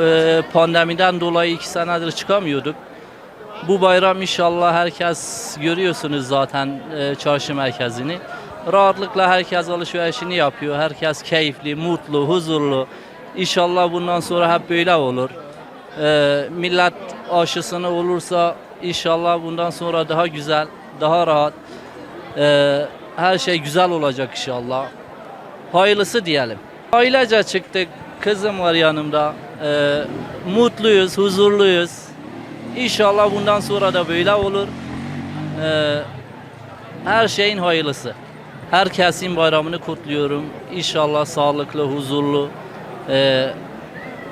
Ee, pandemiden dolayı iki senedir çıkamıyorduk. Bu bayram inşallah herkes görüyorsunuz zaten e, çarşı merkezini. Rahatlıkla herkes alışverişini yapıyor. Herkes keyifli, mutlu, huzurlu. İnşallah bundan sonra hep böyle olur. Ee, millet aşısını olursa inşallah bundan sonra daha güzel, daha rahat. Ee, her şey güzel olacak inşallah. Hayırlısı diyelim. Ailece çıktık. Kızım var yanımda. Ee, mutluyuz, huzurluyuz. İnşallah bundan sonra da böyle olur. Ee, her şeyin hayırlısı. Herkesin bayramını kutluyorum. İnşallah sağlıklı, huzurlu. ee,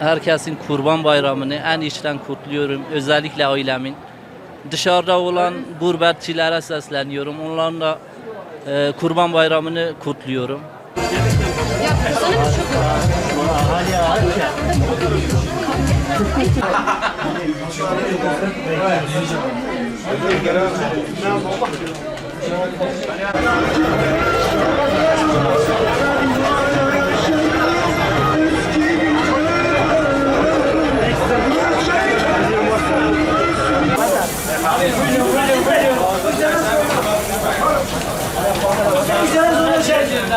herkesin kurban bayramını en içten kutluyorum. Özellikle ailemin. Dışarıda olan gurbetçilere sesleniyorum. Onların da ee, kurban bayramını kutluyorum.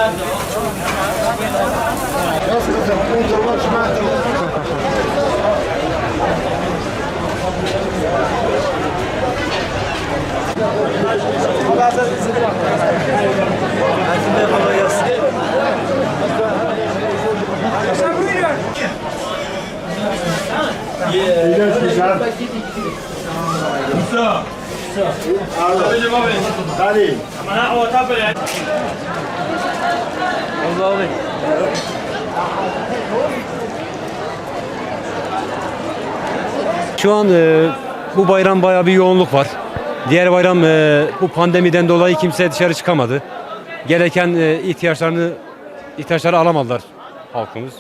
Yaz kızım, uydurlaşma çok. Musa. Musa. Abi. Abi. Dali. Mana awak tak apa ya? Şu an e, bu bayram bayağı bir yoğunluk var. Diğer bayram e, bu pandemiden dolayı kimse dışarı çıkamadı. Gereken e, ihtiyaçlarını ihtiyaçları alamadılar halkımız.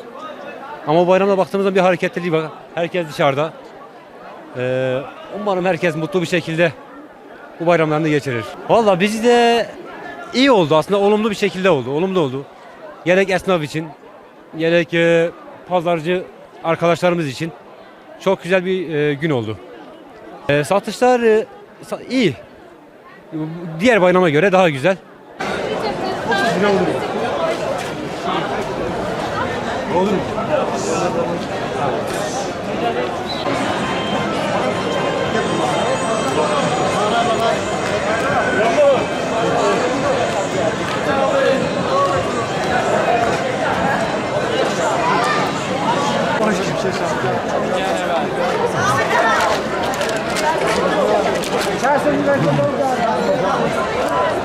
Ama bayramda baktığımızda bir hareketlilik var. Herkes dışarıda. E, umarım herkes mutlu bir şekilde bu bayramlarını geçirir. Valla bizi de iyi oldu aslında olumlu bir şekilde oldu. Olumlu oldu. Gerek esnaf için, gerek e, pazarcı arkadaşlarımız için çok güzel bir e, gün oldu. E, satışlar e, sa- iyi. Diğer bayrama göre daha güzel. Olur mu? Casa de vai comprar o carro.